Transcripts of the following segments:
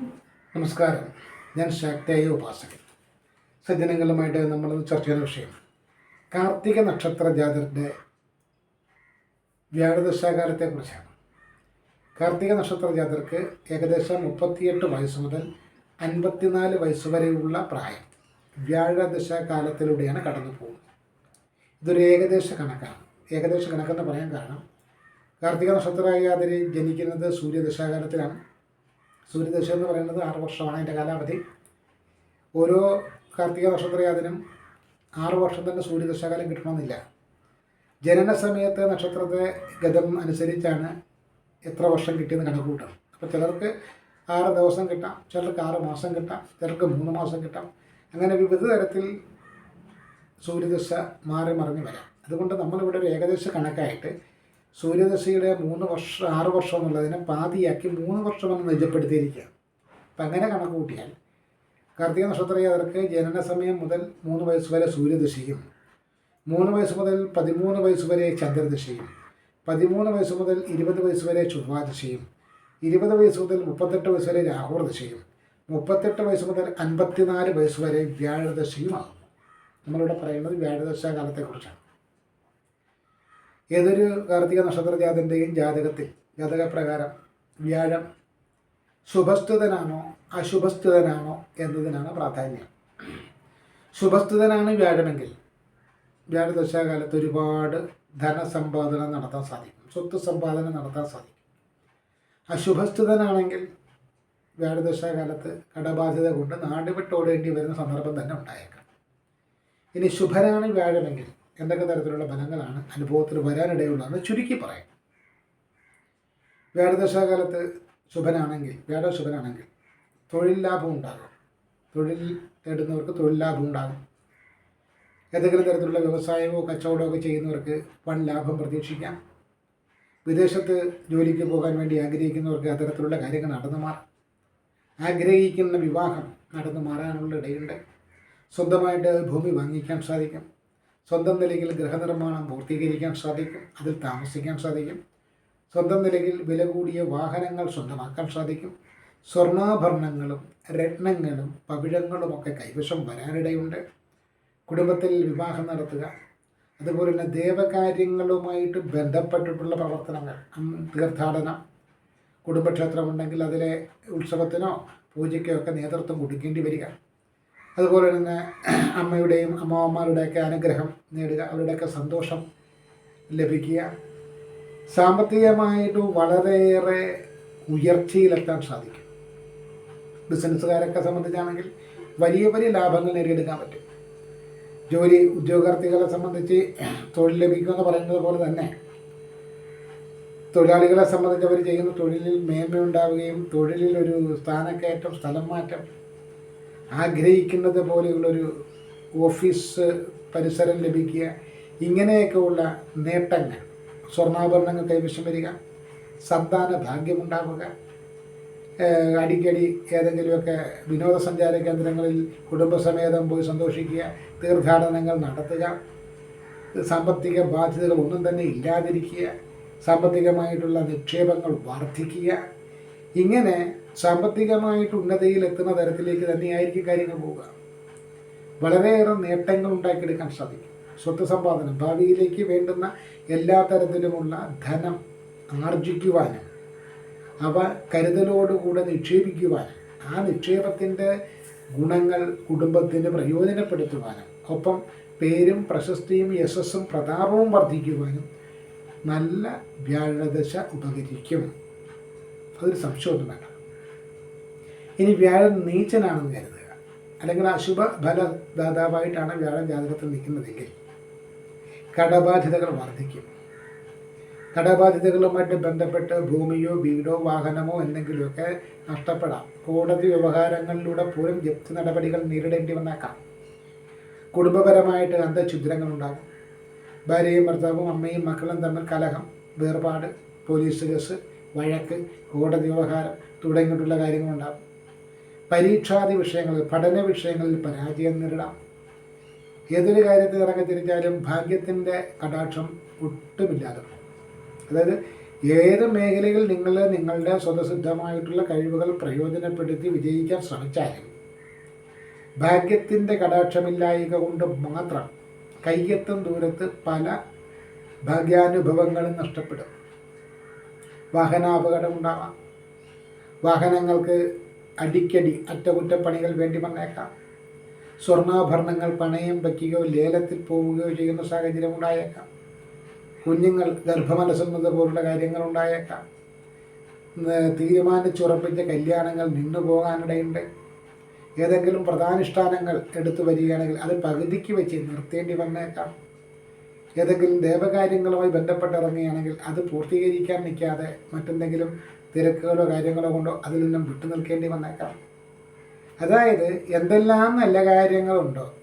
നമസ്കാരം. ഞാൻ ശക്തയായ ഉപാസകൻ. സജ്ജനങ്ങളുമായിട്ട് നമ്മൾ ചർച്ച ചെയ്യുന്ന വിഷയം. കാർത്തിക നക്ഷത്ര ജാതരുടെ വ്യാഴദശാകാലത്തെക്കുറിച്ചാണ് കാർത്തിക നക്ഷത്ര ജാതർക്ക് ഏകദേശം മുപ്പത്തിയെട്ട് വയസ്സ് മുതൽ അൻപത്തിനാല് വയസ്സ് വരെയുള്ള പ്രായം വ്യാഴദശാകാലത്തിലൂടെയാണ് കടന്നു പോകുന്നത്. ഇതൊരു ഏകദേശ കണക്കാണ്. ഏകദേശ കണക്കെന്ന് പറയാൻ കാരണം കാർത്തിക നക്ഷത്രജാതർ ജനിക്കുന്നത് സൂര്യദശാകാലത്തിലാണ്. സൂര്യദശ എന്ന് പറയുന്നത് ആറ് വർഷമാണ് അതിന്റെ കാലാവധി. ഓരോ കാർത്തിക നക്ഷത്രയാതിനും ആറ് വർഷം തന്നെ സൂര്യദശാകാലം കിട്ടണമെന്നില്ല. ജനന സമയത്ത് നക്ഷത്രത്തെ ഗതം അനുസരിച്ചാണ് എത്ര വർഷം കിട്ടിയെന്ന് കണക്ക് കൂട്ടണം അപ്പോൾ ചിലർക്ക് ആറ് ദിവസം കിട്ടാം ചിലർക്ക് ആറ് മാസം കിട്ടാം ചിലർക്ക് മൂന്ന് മാസം കിട്ടാം. അങ്ങനെ വിവിധ തരത്തിൽ സൂര്യദശ മാറി മറിഞ്ഞ് വരാം. അതുകൊണ്ട് നമ്മളിവിടെ ഒരു ഏകദേശ കണക്കായിട്ട് സൂര്യദശയുടെ മൂന്ന് വർഷം ആറ് വർഷം എന്നുള്ളതിനെ പാതിയാക്കി മൂന്ന് വർഷമെന്ന് നിജപ്പെടുത്തിയിരിക്കുകയാണ് അപ്പം അങ്ങനെ കണക്ക് കൂട്ടിയാൽ കാർത്തിക നക്ഷത്രയാതർക്ക് ജനന സമയം മുതൽ മൂന്ന് വയസ്സ് വരെ സൂര്യദശയും മൂന്ന് വയസ്സ് മുതൽ പതിമൂന്ന് വയസ്സ് വരെ ചന്ദ്രദശയും പതിമൂന്ന് വയസ്സ് മുതൽ ഇരുപത് വയസ്സ് വരെ ചൊവ്വാദശയും ഇരുപത് വയസ്സ് മുതൽ മുപ്പത്തെട്ട് വയസ്സ് വരെ രാഹുർദശയും മുപ്പത്തെട്ട് വയസ്സ് മുതൽ അൻപത്തിനാല് വയസ്സ് വരെ വ്യാഴദശയുമാകുന്നു. നമ്മളിവിടെ പറയുന്നത് വ്യാഴദശാ കാലത്തെക്കുറിച്ചാണ് ഏതൊരു കാർത്തിക നക്ഷത്ര ജാതന്റെയും ജാതകത്തിൽ ജാതകപ്രകാരം വ്യാഴം ശുഭസ്ഥിതനാണോ അശുഭസ്ഥിതനാണോ എന്നതിനാണ് പ്രാധാന്യം. ശുഭസ്ഥിതനാണ് വ്യാഴമെങ്കിൽ വ്യാഴദശാകാലത്ത് ഒരുപാട് ധനസമ്പാദനം നടത്താൻ സാധിക്കും. സ്വത്ത് സമ്പാദനം നടത്താൻ സാധിക്കും. അശുഭസ്ഥിതനാണെങ്കിൽ വ്യാഴദശാകാലത്ത് കടബാധ്യത കൊണ്ട് നാട് വിട്ടോടേണ്ടി വരുന്ന സന്ദർഭം തന്നെ ഉണ്ടായേക്കാം. ഇനി ശുഭനാണ് വ്യാഴമെങ്കിൽ എന്തൊക്കെ തരത്തിലുള്ള ഫലങ്ങളാണ് അനുഭവത്തിൽ വരാനിടയുള്ളതെന്ന് ചുരുക്കി പറയാം. വ്യാഴദശാകാലത്ത് ശുഭനാണെങ്കിൽ വ്യാഴ ശുഭനാണെങ്കിൽ തൊഴിൽ ലാഭം ഉണ്ടാകും. തൊഴിൽ തേടുന്നവർക്ക് തൊഴിൽ ലാഭം ഉണ്ടാകും. ഏതെങ്കിലും തരത്തിലുള്ള വ്യവസായമോ കച്ചവടമോ ഒക്കെ ചെയ്യുന്നവർക്ക് വൻ ലാഭം പ്രതീക്ഷിക്കാം. വിദേശത്ത് ജോലിക്ക് പോകാൻ വേണ്ടി ആഗ്രഹിക്കുന്നവർക്ക് അത്തരത്തിലുള്ള കാര്യങ്ങൾ നടന്നു മാറാം. ആഗ്രഹിക്കുന്ന വിവാഹം നടന്നു മാറാനുള്ള ഇടയുണ്ട്. സ്വന്തമായിട്ട് ഭൂമി വാങ്ങിക്കാൻ സാധിക്കും. സ്വന്തം നിലയിൽ ഗൃഹനിർമ്മാണം പൂർത്തീകരിക്കാൻ സാധിക്കും അതിൽ താമസിക്കാൻ സാധിക്കും. സ്വന്തം നിലയിൽ വില കൂടിയ വാഹനങ്ങൾ സ്വന്തമാക്കാൻ സാധിക്കും. സ്വർണാഭരണങ്ങളും രത്നങ്ങളും പവിഴങ്ങളും ഒക്കെ കൈവശം വരാനിടയുണ്ട്. കുടുംബത്തിൽ വിവാഹം നടത്തുക അതുപോലെ തന്നെ ദേവകാര്യങ്ങളുമായിട്ട് ബന്ധപ്പെട്ടിട്ടുള്ള പ്രവർത്തനങ്ങൾ തീർത്ഥാടനം കുടുംബക്ഷേത്രമുണ്ടെങ്കിൽ അതിലെ ഉത്സവത്തിനോ പൂജയ്ക്കോ ഒക്കെ നേതൃത്വം കൊടുക്കേണ്ടി വരിക. അതുപോലെ തന്നെ അമ്മയുടെയും അമ്മാവന്മാരുടെയൊക്കെ അനുഗ്രഹം നേടുക അവരുടെയൊക്കെ സന്തോഷം ലഭിക്കുക. സാമ്പത്തികമായിട്ട് വളരെയേറെ ഉയർച്ചയിലെത്താൻ സാധിക്കും. ബിസിനസ്സുകാരൊക്കെ സംബന്ധിച്ചാണെങ്കിൽ വലിയ വലിയ ലാഭങ്ങൾ നേടിയെടുക്കാൻ പറ്റും. ജോലി ഉദ്യോഗാർത്ഥികളെ സംബന്ധിച്ച് തൊഴിൽ ലഭിക്കുമെന്ന് പറയുന്നത് പോലെ തന്നെ തൊഴിലാളികളെ സംബന്ധിച്ച് അവർ ചെയ്യുന്ന തൊഴിലിൽ മേന്മയുണ്ടാവുകയും തൊഴിലിൽ ഒരു സ്ഥാനക്കയറ്റം സ്ഥലം മാറ്റം ആഗ്രഹിക്കുന്നത് പോലെയുള്ളൊരു ഓഫീസ് പരിസരം ലഭിക്കുക. ഇങ്ങനെയൊക്കെ ഉള്ള നേട്ടങ്ങൾ സ്വർണാഭരണങ്ങൾ കൈവശം വരിക സന്താന ഭാഗ്യമുണ്ടാവുക. അടിക്കടി ഏതെങ്കിലുമൊക്കെ വിനോദസഞ്ചാര കേന്ദ്രങ്ങളിൽ കുടുംബസമേതം പോയി സന്തോഷിക്കുക തീർത്ഥാടനങ്ങൾ നടത്തുക. സാമ്പത്തിക ബാധ്യതകൾ ഒന്നും തന്നെ ഇല്ലാതിരിക്കുക. സാമ്പത്തികമായിട്ടുള്ള നിക്ഷേപങ്ങൾ വർദ്ധിക്കുക. ഇങ്ങനെ സാമ്പത്തികമായിട്ട് ഉന്നതിയിൽ എത്തുന്ന തരത്തിലേക്ക് തന്നെയായിരിക്കും കാര്യങ്ങൾ പോവുക. വളരെയേറെ നേട്ടങ്ങൾ ഉണ്ടാക്കിയെടുക്കാൻ സാധിക്കും. സ്വത്ത് സമ്പാദനം ഭാവിയിലേക്ക് വേണ്ടുന്ന എല്ലാ തരത്തിലുമുള്ള ധനം ആർജിക്കുവാനും അവ കരുതലോടുകൂടെ നിക്ഷേപിക്കുവാനും ആ നിക്ഷേപത്തിന്റെ ഗുണങ്ങൾ കുടുംബത്തിന് പ്രയോജനപ്പെടുത്തുവാനും ഒപ്പം പേരും പ്രശസ്തിയും യശസ്സും പ്രതാപവും വർദ്ധിക്കുവാനും നല്ല വ്യാഴദശ ഉപകരിക്കും. അതൊരു സംശയമൊന്നും വേണ്ട ഇനി വ്യാഴം നീച്ചനാണെന്ന് കരുതുക. അല്ലെങ്കിൽ അശുഭ ഫലദാതാവായിട്ടാണ് വ്യാഴം ജാതകത്തിൽ നിൽക്കുന്നതെങ്കിൽ കടബാധ്യതകൾ വർദ്ധിക്കും. കടബാധ്യതകളുമായിട്ട് ബന്ധപ്പെട്ട് ഭൂമിയോ വീടോ വാഹനമോ എന്തെങ്കിലുമൊക്കെ നഷ്ടപ്പെടാം. കോടതി വ്യവഹാരങ്ങളിലൂടെ പോലും ജപ്തി നടപടികൾ നേരിടേണ്ടി വന്നേക്കാം കുടുംബപരമായിട്ട് അന്തഛിദ്രങ്ങളുണ്ടാകും ഭാര്യയും ഭർത്താവും അമ്മയും മക്കളും തമ്മിൽ കലഹം വേർപാട് പോലീസ് കേസ് വഴക്ക് കോടതി വ്യവഹാരം തുടങ്ങിയിട്ടുള്ള കാര്യങ്ങളുണ്ടാകും. പരീക്ഷാദി വിഷയങ്ങളിൽ പഠന വിഷയങ്ങളിൽ പരാജയം നേരിടാം. ഏതൊരു കാര്യത്തിൽ ഇറങ്ങി തിരിച്ചാലും ഭാഗ്യത്തിന്റെ കടാക്ഷം ഒട്ടുമില്ലാതെ അതായത് ഏത് മേഖലയിൽ നിങ്ങൾ നിങ്ങളുടെ സ്വതസിദ്ധമായിട്ടുള്ള കഴിവുകൾ പ്രയോജനപ്പെടുത്തി വിജയിക്കാൻ ശ്രമിച്ചാലും ഭാഗ്യത്തിന്റെ കടാക്ഷമില്ലായിക കൊണ്ട് മാത്രം കയ്യെത്തും ദൂരത്ത് പല ഭാഗ്യാനുഭവങ്ങളും നഷ്ടപ്പെടും. വാഹനാപകടം ഉണ്ടാവാം. വാഹനങ്ങൾക്ക് അടിക്കടി അറ്റകുറ്റപ്പണികൾ വേണ്ടി വന്നേക്കാം. സ്വർണാഭരണങ്ങൾ പണയം വയ്ക്കുകയോ ലേലത്തിൽ പോവുകയോ ചെയ്യുന്ന സാഹചര്യം ഉണ്ടായേക്കാം. കുഞ്ഞുങ്ങൾ ഗർഭമലസുന്നത് പോലുള്ള കാര്യങ്ങൾ ഉണ്ടായേക്കാം. തീരുമാനിച്ചുറപ്പിച്ച കല്യാണങ്ങൾ നിന്നു പോകാനിടയുണ്ട്. ഏതെങ്കിലും പ്രധാനുഷ്ഠാനങ്ങൾ എടുത്തു വരികയാണെങ്കിൽ അത് പകുതിക്ക് വെച്ച് നിർത്തേണ്ടി വന്നേക്കാം. ഏതെങ്കിലും ദേവകാര്യങ്ങളുമായി ബന്ധപ്പെട്ടിറങ്ങുകയാണെങ്കിൽ അത് പൂർത്തീകരിക്കാൻ നിൽക്കാതെ മറ്റെന്തെങ്കിലും തിരക്കുകളോ കാര്യങ്ങളോ കൊണ്ടോ അതിൽ നിന്നും വിട്ടു നിൽക്കേണ്ടി വന്നേക്കാം. അതായത് എന്തെല്ലാം നല്ല കാര്യങ്ങളുണ്ടോ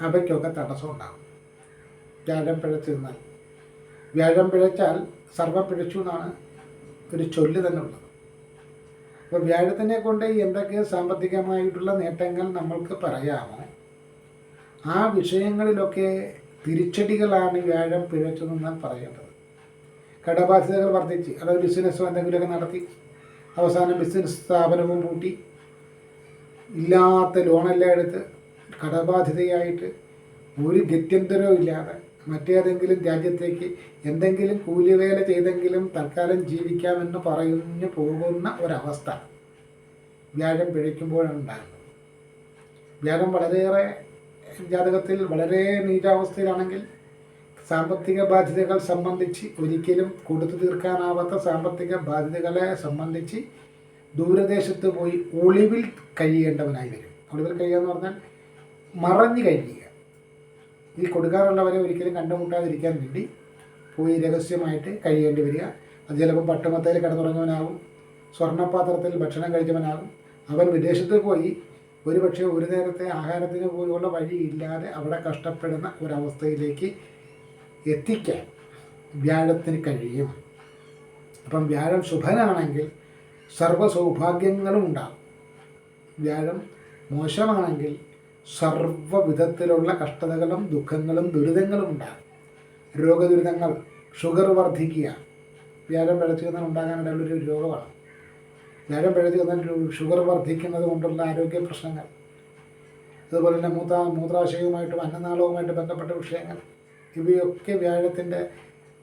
അവയ്ക്കൊക്കെ തടസ്സം ഉണ്ടാകും വ്യാഴം പിഴച്ചിരുന്നാൽ. വ്യാഴം പിഴച്ചാൽ സർവം പിഴച്ചു എന്നാണ് ഒരു ചൊല്ല് തന്നെ ഉള്ളത്. അപ്പോൾ വ്യാഴത്തിനെ കൊണ്ട് എന്തൊക്കെ സാമ്പത്തികമായിട്ടുള്ള നേട്ടങ്ങൾ നമ്മൾക്ക് പറയാമോ? ആ വിഷയങ്ങളിലൊക്കെ തിരിച്ചടികളാണ് വ്യാഴം പിഴച്ചതെന്ന് നിന്നാൽ പറയേണ്ടത്. കടബാധ്യതകൾ വർദ്ധിച്ച് അതായത് ബിസിനസ്സോ എന്തെങ്കിലുമൊക്കെ നടത്തി അവസാനം ബിസിനസ് സ്ഥാപനവും പൂട്ടി ഇല്ലാത്ത ലോണെല്ലാം എടുത്ത് കടബാധ്യതയായിട്ട് ഒരു ഗത്യന്തരവും ഇല്ലാതെ മറ്റേതെങ്കിലും രാജ്യത്തേക്ക് എന്തെങ്കിലും കൂലിവേല ചെയ്തെങ്കിലും തൽക്കാലം ജീവിക്കാമെന്ന് പറഞ്ഞു പോകുന്ന ഒരവസ്ഥ വ്യാഴം പിഴയ്ക്കുമ്പോഴാണ് ഉണ്ടാകുന്നത്. വ്യാഴം വളരെയേറെ ജാതകത്തിൽ വളരെ നീചാവസ്ഥയിലാണെങ്കിൽ സാമ്പത്തിക ബാധ്യതകൾ സംബന്ധിച്ച് ഒരിക്കലും കൊടുത്തു തീർക്കാനാവാത്ത സാമ്പത്തിക ബാധ്യതകളെ സംബന്ധിച്ച് ദൂരദേശത്ത് പോയി ഒളിവിൽ കഴിയേണ്ടവനായി വരും. ഒളിവിൽ കഴിയുക എന്ന് പറഞ്ഞാൽ മറഞ്ഞു കഴിയുക. ഈ കൊടുക്കാറുള്ളവരെ ഒരിക്കലും കണ്ടുമുട്ടാതിരിക്കാൻ വേണ്ടി പോയി രഹസ്യമായിട്ട് കഴിയേണ്ടി വരിക. അത് ചിലപ്പോൾ പട്ടുമത്തയിൽ കിടന്നുറങ്ങുവനാകും സ്വർണപാത്രത്തിൽ ഭക്ഷണം കഴിച്ചവനാകും അവൻ വിദേശത്ത് പോയി ഒരുപക്ഷെ ഒരു നേരത്തെ ആഹാരത്തിന് പോലുള്ള വഴിയില്ലാതെ അവിടെ കഷ്ടപ്പെടുന്ന ഒരവസ്ഥയിലേക്ക് എത്തിക്കാൻ വ്യാഴത്തിന് കഴിയും. അപ്പം വ്യാഴം ശുഭനാണെങ്കിൽ സർവ സൗഭാഗ്യങ്ങളും ഉണ്ടാകും. വ്യാഴം മോശമാണെങ്കിൽ സർവവിധത്തിലുള്ള കഷ്ടതകളും ദുഃഖങ്ങളും ദുരിതങ്ങളും ഉണ്ടാകും. രോഗദുരിതങ്ങൾ ഷുഗർ വർദ്ധിക്കുക വ്യാഴം വിളച്ചു വന്നാൽ ഉണ്ടാകാനിടയുള്ളൊരു രോഗമാണ്. വ്യാഴം പഴുതി വന്നാൽ ഷുഗർ വർദ്ധിക്കുന്നത് കൊണ്ടുള്ള ആരോഗ്യ പ്രശ്നങ്ങൾ. അതുപോലെ തന്നെ മൂത്ര മൂത്രാശയവുമായിട്ടും അന്നനാളവുമായിട്ട് ബന്ധപ്പെട്ട വിഷയങ്ങൾ. ഇവയൊക്കെ വ്യാഴത്തിന്റെ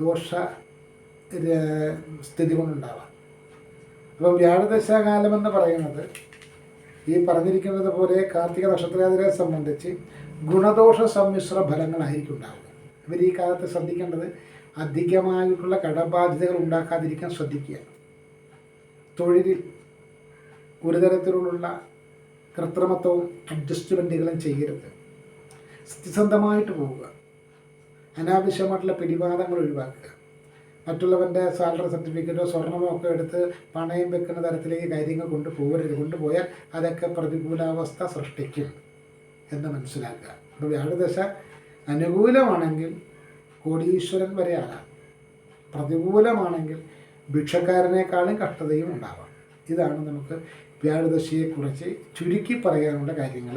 ദോഷ സ്ഥിതി കൊണ്ടുണ്ടാവാം. അപ്പം വ്യാഴദശാകാലമെന്ന് പറയുന്നത് ഈ പറഞ്ഞിരിക്കുന്നത് പോലെ കാർത്തിക നക്ഷത്രാതിരെ സംബന്ധിച്ച് ഗുണദോഷ സമ്മിശ്ര ഫലങ്ങളായിരിക്കും ഉണ്ടാവുക. ഇവർ ഈ കാലത്ത് ശ്രദ്ധിക്കേണ്ടത് അധികമായിട്ടുള്ള കടബാധ്യതകൾ ഉണ്ടാക്കാതിരിക്കാൻ ശ്രദ്ധിക്കുക. തൊഴിലിൽ ഒരു തരത്തിലുള്ള കൃത്രിമത്വവും അഡ്ജസ്റ്റ്മെന്റുകളും ചെയ്യരുത്. സത്യസന്ധമായിട്ട് പോവുക. അനാവശ്യമായിട്ടുള്ള പിടിവാദങ്ങൾ ഒഴിവാക്കുക. മറ്റുള്ളവന്റെ സാലറി സർട്ടിഫിക്കറ്റോ സ്വർണമോ ഒക്കെ എടുത്ത് പണയം വെക്കുന്ന തരത്തിലേക്ക് കാര്യങ്ങൾ കൊണ്ടുപോകരുത് കൊണ്ടുപോയാൽ അതൊക്കെ പ്രതികൂലാവസ്ഥ സൃഷ്ടിക്കും എന്ന് മനസ്സിലാക്കുക. അപ്പോൾ വ്യാഴദശ അനുകൂലമാണെങ്കിൽ കോടീശ്വരൻ വരെ ആകാം. പ്രതികൂലമാണെങ്കിൽ ഭിക്ഷക്കാരനേക്കാളും കഷ്ടതയും ഉണ്ടാവാം. ഇതാണ് നമുക്ക് വ്യാഴദശയെക്കുറിച്ച് ചുരുക്കി പറയാനുള്ള കാര്യങ്ങൾ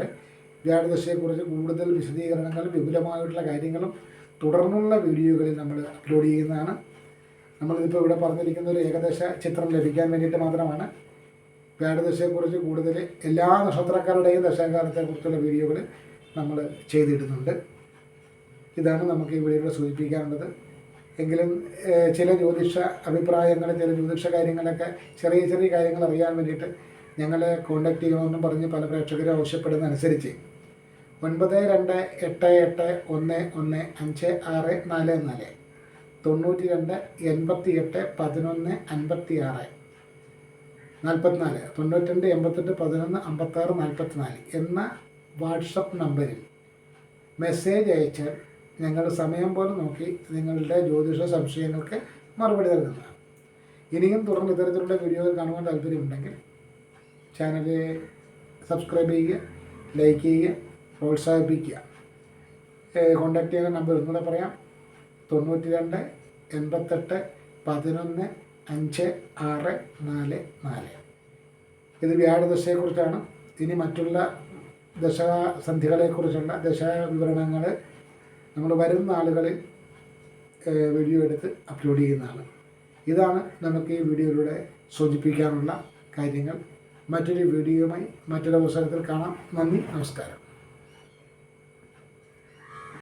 വ്യാഴദശയെക്കുറിച്ച് കൂടുതൽ വിശദീകരണങ്ങളും വിപുലമായിട്ടുള്ള കാര്യങ്ങളും തുടർന്നുള്ള വീഡിയോകളിൽ നമ്മൾ അപ്ലോഡ് ചെയ്യുന്നതാണ്. നമ്മളിതിപ്പോൾ ഇവിടെ പറഞ്ഞിരിക്കുന്ന ഒരു ഏകദേശ ചിത്രം ലഭിക്കാൻ വേണ്ടിയിട്ട് മാത്രമാണ്. വ്യാഴദശയെക്കുറിച്ച് കൂടുതൽ എല്ലാ നക്ഷത്രക്കാരുടെയും ദശാകാലത്തെക്കുറിച്ചുള്ള വീഡിയോകൾ നമ്മൾ ചെയ്തിടുന്നുണ്ട്. ഇതാണ് നമുക്ക് ഈ വീഡിയോയിൽ സൂചിപ്പിക്കാനുള്ളത്. എങ്കിലും ചില ജ്യോതിഷ അഭിപ്രായങ്ങൾ ചില ജ്യോതിഷ കാര്യങ്ങളൊക്കെ ചെറിയ ചെറിയ കാര്യങ്ങൾ അറിയാൻ വേണ്ടിയിട്ട് ഞങ്ങളെ കോണ്ടാക്ട് ചെയ്യണമെന്നും പറഞ്ഞ് പല പ്രേക്ഷകരും ആവശ്യപ്പെടുന്ന അനുസരിച്ച് ഒൻപത് രണ്ട് എട്ട് എട്ട് ഒന്ന് ഒന്ന് അഞ്ച് ആറ് നാല് നാല്. തൊണ്ണൂറ്റി രണ്ട് എൺപത്തി എട്ട് പതിനൊന്ന് അൻപത്തി ആറ് നാൽപ്പത്തിനാല് തൊണ്ണൂറ്റിരണ്ട് എൺപത്തെട്ട് പതിനൊന്ന് അമ്പത്താറ് നാൽപ്പത്തിനാല് എന്ന വാട്സപ്പ് നമ്പറിൽ മെസ്സേജ് അയച്ചാൽ ഞങ്ങൾ സമയം പോലെ നോക്കി നിങ്ങളുടെ ജ്യോതിഷ സംശയങ്ങൾക്ക് മറുപടി നൽകുന്നതാണ് ഇനിയും തുടർന്ന് ഇത്തരത്തിലുള്ള വീഡിയോകൾ കാണുവാൻ താല്പര്യമുണ്ടെങ്കിൽ ചാനൽ സബ്സ്ക്രൈബ് ചെയ്യുക ലൈക്ക് ചെയ്യുക പ്രോത്സാഹിപ്പിക്കുക. കോണ്ടാക്ട് ചെയ്യുന്ന നമ്പർ ഒന്നുകൂടെ പറയാം. തൊണ്ണൂറ്റി രണ്ട് എൺപത്തെട്ട് പതിനൊന്ന് അഞ്ച് ആറ് നാല് നാല്. ഇത് വ്യാഴദശയെക്കുറിച്ചാണ് ഇനി മറ്റുള്ള ദശസന്ധികളെക്കുറിച്ചുള്ള ദശാവിവരണങ്ങൾ നമ്മൾ വരുന്ന ആളുകളിൽ ഏഹ്, വീഡിയോ എടുത്ത് അപ്ലോഡ് ചെയ്യുന്നതാണ് ഇതാണ് നമുക്ക് ഈ വീഡിയോയിലൂടെ സൂചിപ്പിക്കാനുള്ള കാര്യങ്ങൾ. മറ്റൊരു വീഡിയോയുമായി മറ്റൊരു അവസരത്തിൽ കാണാം. നന്ദി നമസ്കാരം.